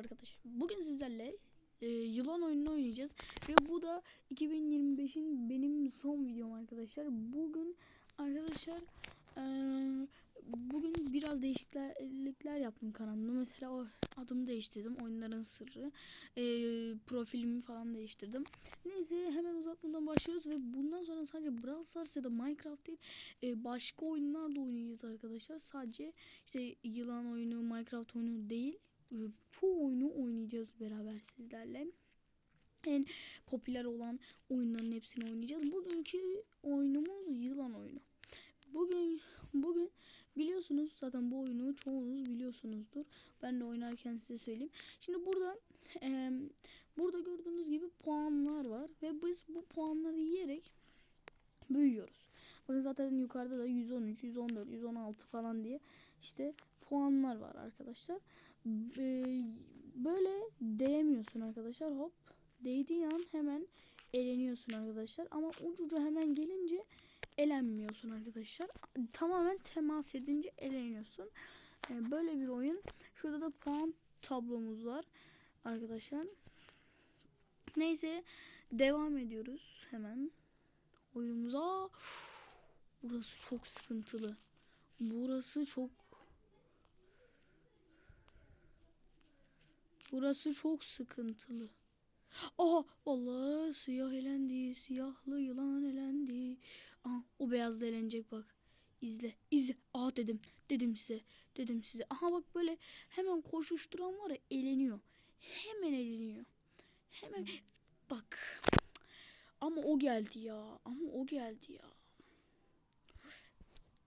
arkadaşlar. Bugün sizlerle e, yılan oyununu oynayacağız. Ve bu da 2025'in benim son videom arkadaşlar. Bugün arkadaşlar e, bugün biraz değişiklikler yaptım kanalımda. Mesela o adımı değiştirdim. Oyunların sırrı. E, profilimi falan değiştirdim. Neyse hemen uzatmadan başlıyoruz ve bundan sonra sadece Brawl Stars ya da Minecraft değil e, başka oyunlar da oynayacağız arkadaşlar. Sadece işte yılan oyunu, Minecraft oyunu değil çoğu oyunu oynayacağız beraber sizlerle. En popüler olan oyunların hepsini oynayacağız. Bugünkü oyunumuz yılan oyunu. Bugün bugün biliyorsunuz zaten bu oyunu çoğunuz biliyorsunuzdur. Ben de oynarken size söyleyeyim. Şimdi burada e, burada gördüğünüz gibi puanlar var ve biz bu puanları yiyerek büyüyoruz. Bakın zaten yukarıda da 113, 114, 116 falan diye işte puanlar var arkadaşlar böyle değmiyorsun arkadaşlar. Hop değdiği an hemen eleniyorsun arkadaşlar. Ama ucuca hemen gelince elenmiyorsun arkadaşlar. Tamamen temas edince eleniyorsun. Böyle bir oyun. Şurada da puan tablomuz var arkadaşlar. Neyse devam ediyoruz hemen oyunumuza. Burası çok sıkıntılı. Burası çok Burası çok sıkıntılı. Aha vallahi siyah elendi. Siyahlı yılan elendi. Aha o beyaz da elenecek bak. İzle izle. Aha dedim. Dedim size. Dedim size. Aha bak böyle hemen koşuşturan var ya eleniyor. Hemen eleniyor. Hemen bak. Ama o geldi ya. Ama o geldi ya.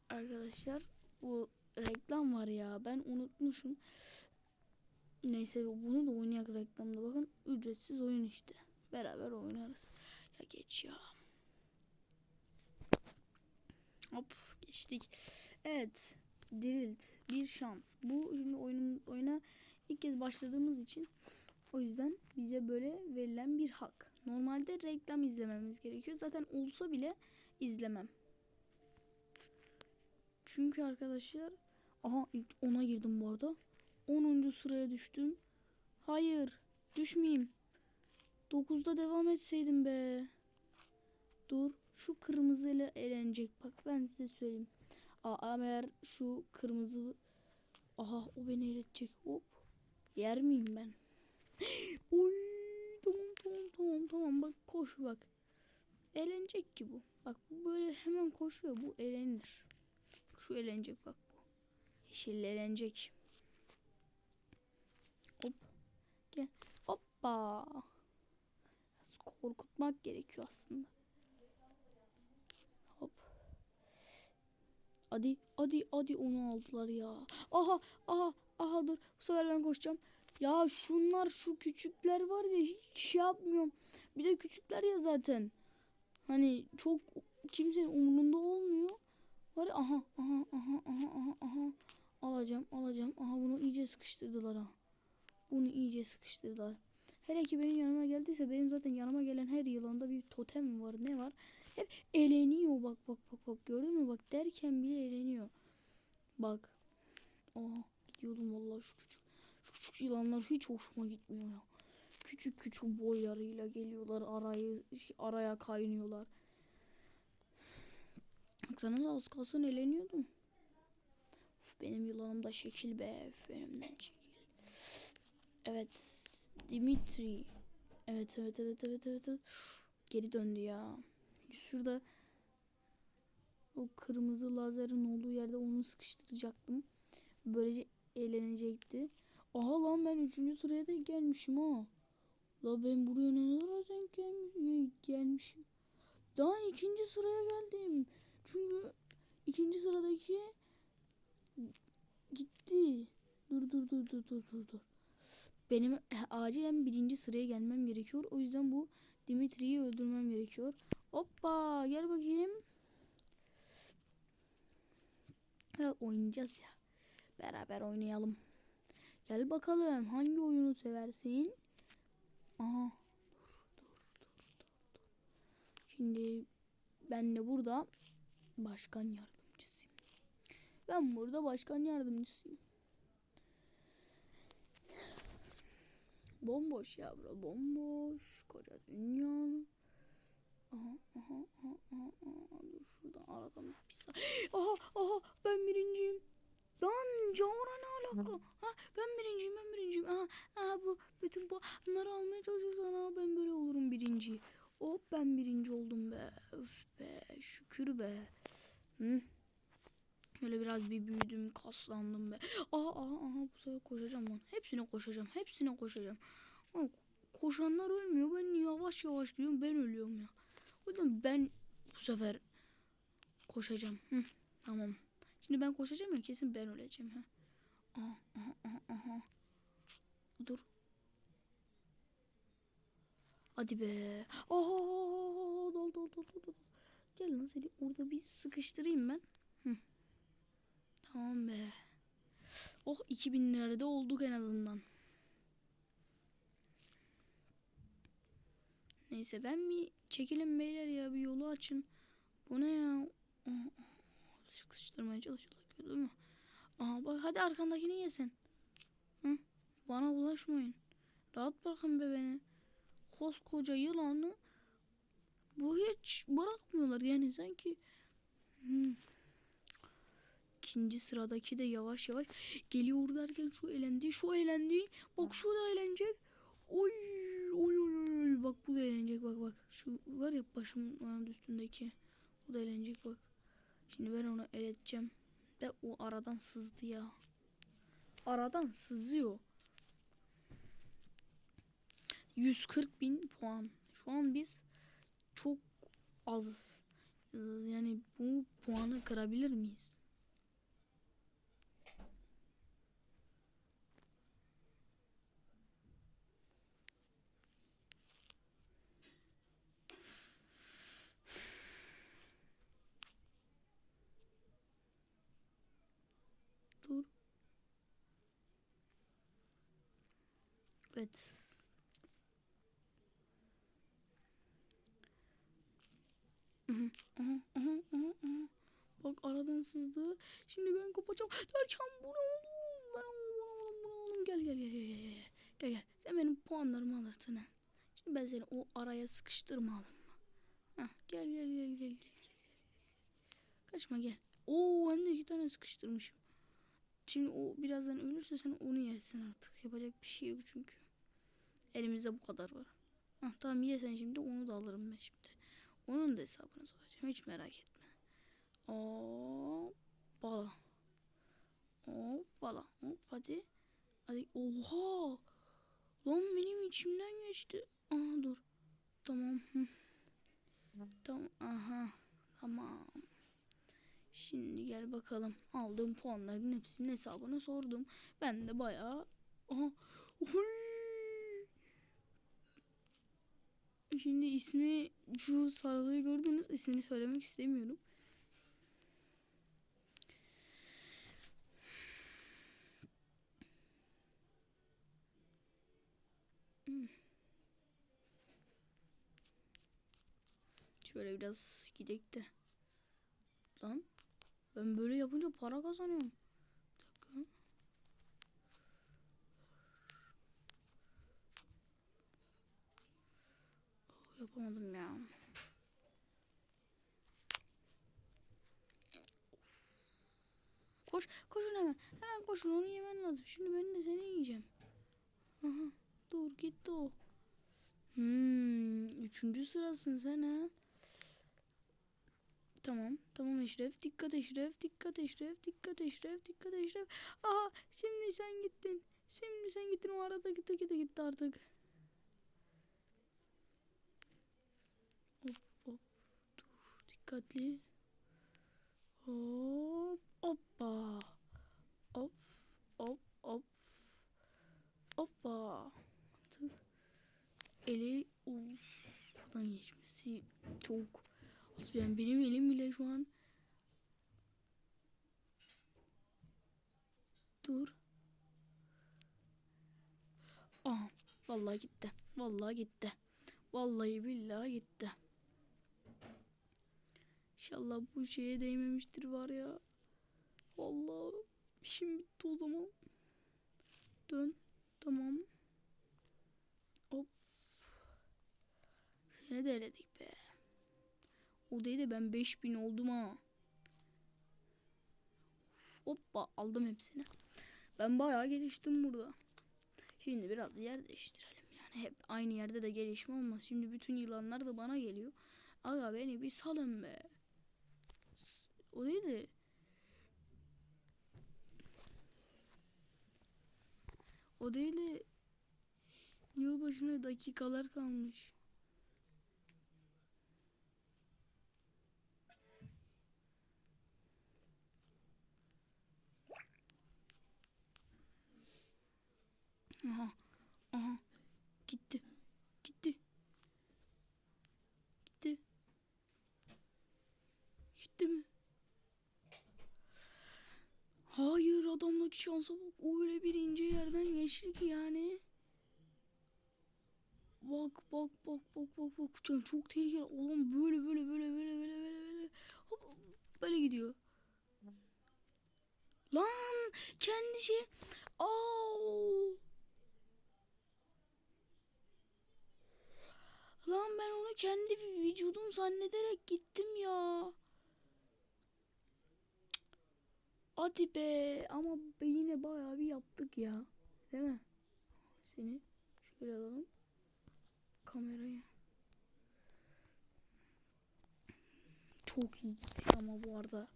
Arkadaşlar bu reklam var ya. Ben unutmuşum. Neyse bunu da oynayak reklamda bakın ücretsiz oyun işte. Beraber oynarız. Ya geç ya. Hop geçtik. Evet. Dirilt bir şans. Bu şimdi oyunun oyuna ilk kez başladığımız için o yüzden bize böyle verilen bir hak. Normalde reklam izlememiz gerekiyor. Zaten olsa bile izlemem. Çünkü arkadaşlar aha ilk ona girdim bu arada. 10. sıraya düştüm. Hayır. Düşmeyeyim. 9'da devam etseydim be. Dur. Şu kırmızı ile eğlenecek. Bak ben size söyleyeyim. Aa, eğer şu kırmızı... Aha o beni eğletecek. Hop. Yer miyim ben? Oy. Tamam tamam tamam tamam. Bak koş bak. Eğlenecek ki bu. Bak bu böyle hemen koşuyor. Bu eğlenir. Şu eğlenecek bak bu. Yeşil eğlenecek. Hop. Gel. Hoppa. Biraz korkutmak gerekiyor aslında. Hop. Hadi hadi hadi onu aldılar ya. Aha aha aha dur. Bu sefer ben koşacağım. Ya şunlar şu küçükler var ya hiç şey yapmıyorum. Bir de küçükler ya zaten. Hani çok kimsenin umurunda olmuyor. Var ya aha aha aha aha aha aha. Alacağım alacağım. Aha bunu iyice sıkıştırdılar ha. Bunu iyice sıkıştırdılar. Hele ki benim yanıma geldiyse benim zaten yanıma gelen her yılanda bir totem var ne var. Hep eleniyor bak bak bak bak gördün mü bak derken bile eleniyor. Bak. Aa gidiyordum vallahi şu küçük. Şu küçük yılanlar hiç hoşuma gitmiyor ya. Küçük küçük boylarıyla geliyorlar arayı araya kaynıyorlar. Baksanıza az kalsın eleniyordum. Uf, benim yılanım da şekil be. Uf, benimden çekil. Evet. Dimitri. Evet evet evet evet evet. Geri döndü ya. Şurada o kırmızı lazerin olduğu yerde onu sıkıştıracaktım. Böylece eğlenecekti. Aha lan ben üçüncü sıraya da gelmişim ha. La ben buraya ne denk gel gelmişim. Daha ikinci sıraya geldim. Çünkü ikinci sıradaki gitti. Dur dur dur dur dur dur dur. Benim acilen birinci sıraya gelmem gerekiyor. O yüzden bu Dimitri'yi öldürmem gerekiyor. Hoppa gel bakayım. Biraz oynayacağız ya. Beraber oynayalım. Gel bakalım hangi oyunu seversin? Aha. Dur dur dur dur dur. Şimdi ben de burada başkan yardımcısıyım. Ben burada başkan yardımcısıyım. Bomboş ya bura bomboş. Koca dünya. Aha aha aha aha. aha. Dur şuradan aradan bir sa- Aha aha ben birinciyim. Lan Cavra ne alaka? Ha ben birinciyim ben birinciyim. Aha, aha bu bütün puanları almaya çalışıyorsan ha ben böyle olurum birinci. Hop ben birinci oldum be. Öf be şükür be. Hı. Böyle biraz bir büyüdüm kaslandım be. Aha aha aha bu sefer koşacağım lan. Hepsine koşacağım. Hepsine koşacağım. Ama koşanlar ölmüyor. Ben yavaş yavaş gidiyorum. Ben ölüyorum ya. O yüzden ben bu sefer koşacağım. Hı, tamam. Şimdi ben koşacağım ya kesin ben öleceğim. Ha. Aha, aha, aha, aha. Dur. Hadi be. Aha, dol dol dol dol dol. Gel lan seni orada bir sıkıştırayım ben. Hı. Tamam be. Oh 2000 lirada olduk en azından. Neyse ben bir çekilin beyler ya bir yolu açın. Bu ne ya? Aa, aa, Sıkıştırmaya çalışıyorlar gördün mü? Aha bak hadi arkandakini yesin. Hı? Bana bulaşmayın. Rahat bırakın be beni. Koskoca yılanı bu hiç bırakmıyorlar yani sanki. Hı. İkinci sıradaki de yavaş yavaş geliyor derken şu elendi, şu elendi. Bak şu da eğlenecek. Oy, oy, oy, oy. Bak bu da eğlenecek bak bak. Şu var ya başımın üstündeki. O da eğlenecek bak. Şimdi ben onu eleteceğim. De o aradan sızdı ya. Aradan sızıyor. 140 bin puan. Şu an biz çok azız. Yani bu puanı kırabilir miyiz? Dur. Evet. Bak aradan sızdı. Şimdi ben kopacağım. Derken bu ne? Ben oğlum, bu ne oğlum? Gel gel gel gel gel. Gel gel. Sen benim puanlarımı alırsın ha. Şimdi ben seni o araya sıkıştırmadım gel gel gel gel gel. gel. Kaçma gel. Oo hem de iki tane sıkıştırmışım. Şimdi o birazdan ölürse sen onu yersin artık. Yapacak bir şey yok çünkü. Elimizde bu kadar var. Hah, tamam ye sen şimdi onu da alırım ben şimdi. Onun da hesabını soracağım. Hiç merak etme. Hop bala. Hop bala. Hop hadi. Hadi. Oha. Lan benim içimden geçti. Aha dur. Tamam. Tamam. Aha. Tamam. Şimdi gel bakalım. Aldığım puanların hepsinin hesabını sordum. Ben de bayağı... Aha. Oy. Şimdi ismi şu sarılıyı gördünüz. İsmini söylemek istemiyorum. Şöyle biraz gidek de. Lan ben böyle yapınca para kazanıyorum. Bir dakika. Oh, yapamadım ya. Koş, koşun hemen. Hemen koşun onu yemen lazım. Şimdi ben de seni yiyeceğim. Aha, dur gitti o. Hmm, üçüncü sırasın sen ha. Tamam. Tamam Eşref. Dikkat Eşref. Dikkat Eşref. Dikkat Eşref. Dikkat Eşref. Aha şimdi sen gittin. Şimdi sen gittin. O arada gitti gitti gitti artık. Hop hop. Dur. Dikkatli. Hop. Hoppa. Hop. Hop hop. Hoppa. Eli uf, buradan geçmesi çok. Yani benim elim bile şu an dur. Aha, vallahi gitti. Vallahi gitti. Vallahi billahi gitti. İnşallah bu şeye değmemiştir var ya. Allah işim bitti o zaman. Dön. Tamam. Hop. Seni de eledik be. Odayı da ben 5000 oldum ha. Hoppa aldım hepsini. Ben bayağı geliştim burada. Şimdi biraz yer değiştirelim. Yani hep aynı yerde de gelişme olmaz. Şimdi bütün yılanlar da bana geliyor. Aga beni bir salın be. O de. O. Yılbaşına dakikalar kalmış. Aha. Aha. Gitti. Gitti. Gitti. Gitti mi? Hayır adamdaki şansa bak. Öyle bir ince yerden geçti ki yani. Bak bak bak bak bak bak. Can çok tehlikeli. Oğlum böyle böyle böyle böyle böyle böyle böyle. Hop, böyle gidiyor. Lan kendi şey. Au. Lan ben onu kendi vücudum zannederek gittim ya. Hadi be ama yine bayağı bir yaptık ya. Değil mi? Seni şöyle alalım. Kamerayı. Çok iyi gittik ama bu arada.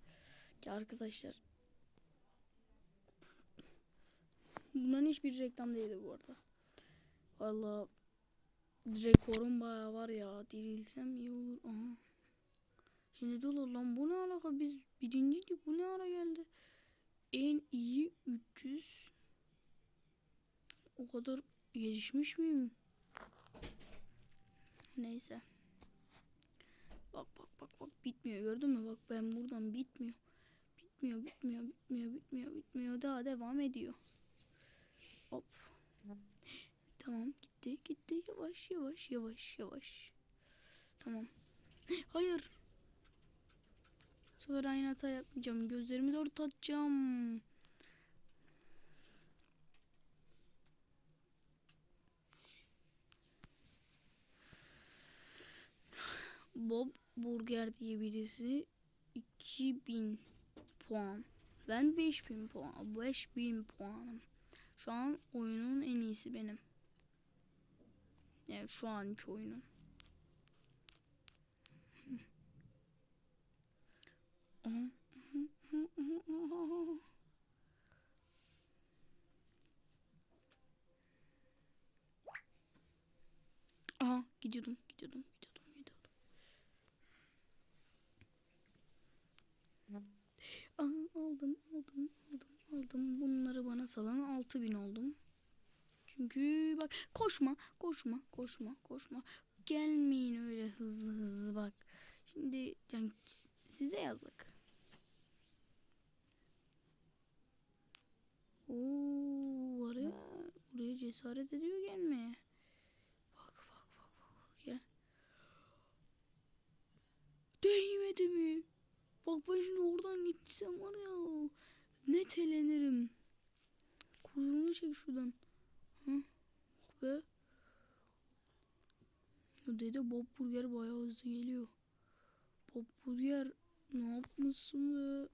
Ya arkadaşlar. Bunların hiçbir reklam değildi bu arada. Vallahi rekorum bayağı var ya. Dirilsem iyi olur. Aha. Şimdi dur lan bu ne alaka biz birinciydik bu ne ara geldi? En iyi 300 o kadar gelişmiş miyim? Neyse. Bak bak bak bak bitmiyor gördün mü? Bak ben buradan bitmiyor. Bitmiyor bitmiyor bitmiyor bitmiyor bitmiyor daha devam ediyor. Hop. Tamam gitti gitti yavaş yavaş yavaş yavaş. Tamam. Hayır. Bu sefer aynı hata yapmayacağım. Gözlerimi doğru tatacağım. Bob Burger diye birisi 2000 puan. Ben 5000 puan. 5000 puanım. Şu an oyunun en iyisi benim. Yani şu anki oyunun. Aha gidiyordum gidiyordum. Aha, aldım aldım aldım aldım. Bunları bana salan 6000 oldum. Çünkü bak koşma koşma koşma koşma. Gelmeyin öyle hızlı hızlı bak. Şimdi yani size yazık. Oo, var ya buraya cesaret ediyor gelmeye. Bak bak bak bak gel. Değmedi mi? Bak ben şimdi oradan gitsem var ya net elenirim. Kuyruğunu çek şuradan. Hı? Ve dede Bob Burger bayağı hızlı geliyor. Bob Burger ne yapmışsın be?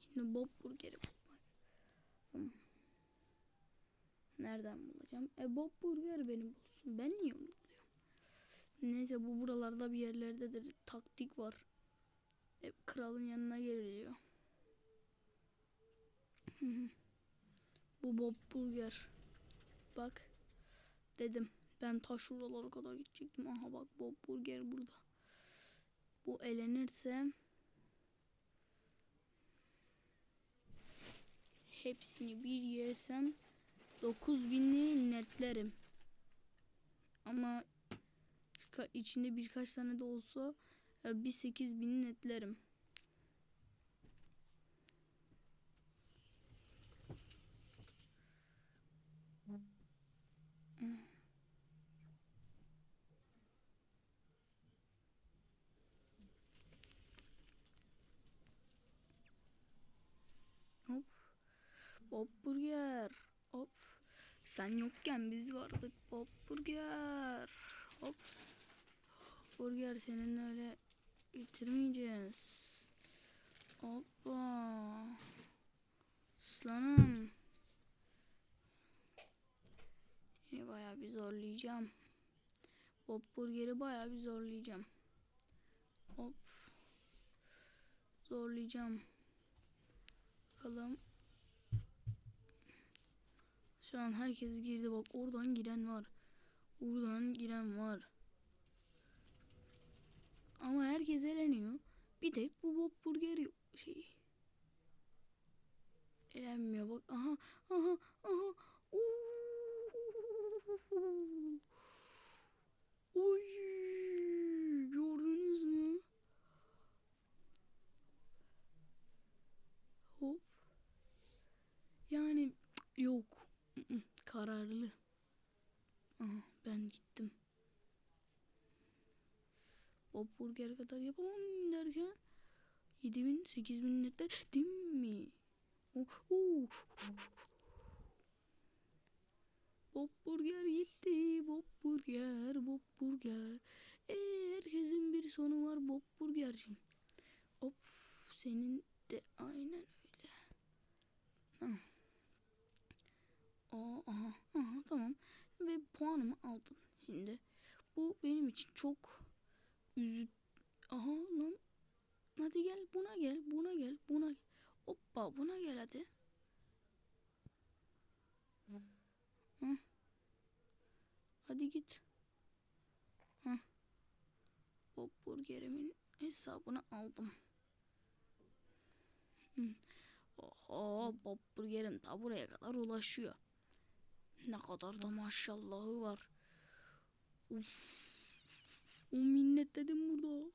Şimdi Bob Burger'i bulmak. Nereden bulacağım? E Bob Burger beni bulsun. Ben niye onu? Neyse bu buralarda bir yerlerde de taktik var. Hep kralın yanına geliliyor. Bu Bob Burger. Bak. Dedim. Ben ta şuralara kadar gidecektim. Aha bak Bob Burger burada. Bu elenirse hepsini bir yesem 9000'i netlerim. Ama içinde birkaç tane de olsa bir 8000'i netlerim. Hop. Hop burger. Hop. Sen yokken biz vardık Bob Burger. Hop. Burger senin öyle bitirmeyeceğiz. Hoppa. Aslanım. Seni bayağı bir zorlayacağım. Bob Burger'i bayağı bir zorlayacağım. Hop. Zorlayacağım. Bakalım. Şu an herkes girdi bak oradan giren var. Buradan giren var. Ama herkes eleniyor. Bir tek bu Bob Burger şey. Elenmiyor bak. Aha aha aha. Oo. Oy. Gördünüz mü? Hop. Yani yok. Kararlı. Aha, ben gittim. Bob Burger kadar yapamam derken 7000 8000 netler değil mi? Oh, oh. Bob Burger gitti. Bob Burger, Bob Burger. Ee, herkesin bir sonu var Bob Burger'cim. Hop senin de aynen öyle. Hah. Aa, aha, aha, tamam. Ve puanımı aldım. Şimdi bu benim için çok üzü... Aha lan. Hadi gel buna gel buna gel buna gel. Hoppa buna gel hadi. Hı. Hadi git. Hı. Bob burgerimin hesabını aldım. Hı. Oho Bob burgerim ta buraya kadar ulaşıyor. Ne kadar da maşallahı var. Uf. 10 minnetledim burada.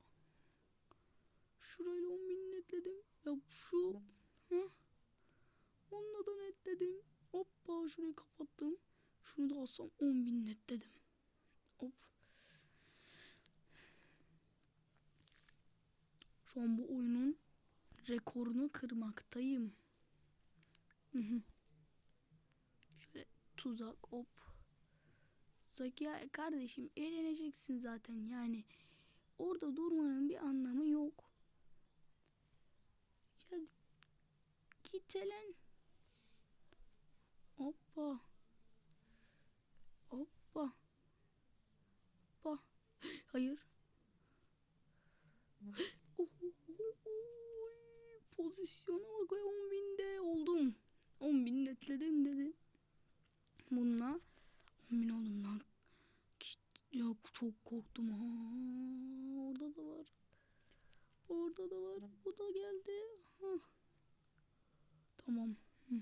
Şurayla 10 minnetledim. Ya şu. Hı? Onunla da netledim. Hoppa şurayı kapattım. Şunu da alsam 10 bin netledim. Hop. Şu an bu oyunun rekorunu kırmaktayım. Şöyle tuzak hop. Tuzak ya kardeşim eğleneceksin zaten yani. Orada durmanın bir anlamı yok. Ya git elen. Hoppa. Hoppa. Hoppa. Hayır. Oh, Pozisyona bak 10 binde oldum. 10 bin netledim dedim. Bununla 10 bin oldum lan. Yok çok korktum ha. Orada da var. Orada da var. Bu da geldi. Ha. Tamam. Hı.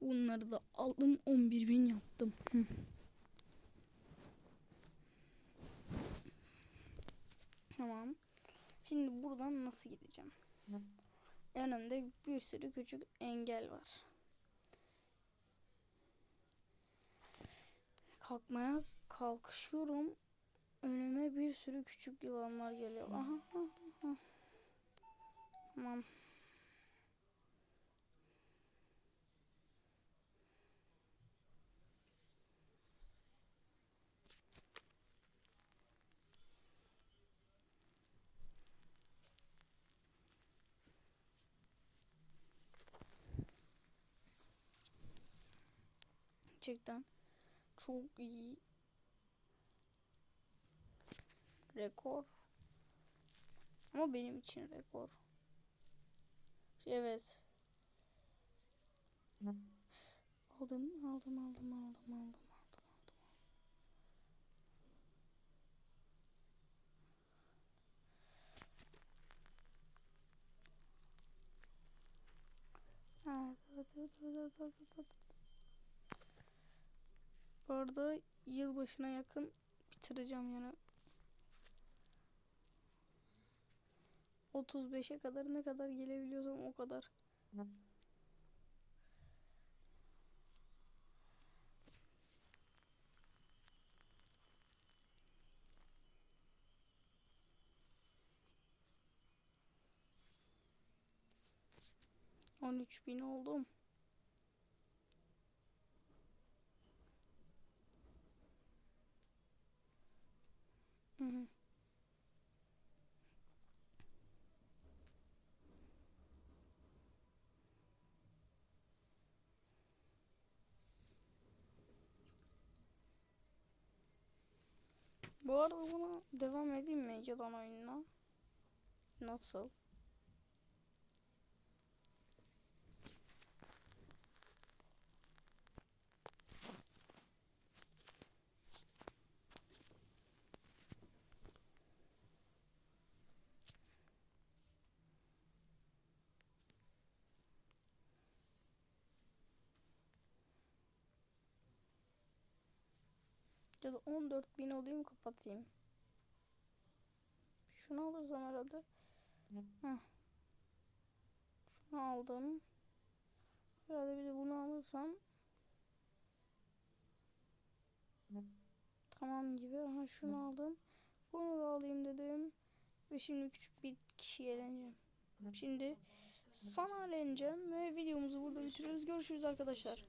Bunları da aldım 11 bin yaptım. Hı. Tamam. Şimdi buradan nasıl gideceğim? Önümde bir sürü küçük engel var. Kalkmaya kalkışıyorum. Önüme bir sürü küçük yılanlar geliyor. Aha, aha, aha. Tamam. Gerçekten çok iyi. Rekor. Ama benim için rekor. Evet. Aldım, aldım, aldım, aldım, aldım, aldım. Bu arada yılbaşına yakın bitireceğim yani. 35'e kadar ne kadar gelebiliyorsam o kadar. 13 bin oldum. Bu arada buna devam edeyim mi yılan oyununa? Nasıl? Ya da 14 bin alayım kapatayım. Şunu alırsam herhalde. Heh. Şunu aldım. Herhalde bir de bunu alırsam. Tamam gibi. Aha şunu aldım. Bunu da alayım dedim. Ve şimdi küçük bir kişiye eğleneceğim. Şimdi sana eğleneceğim ve videomuzu burada bitiriyoruz. Görüşürüz arkadaşlar.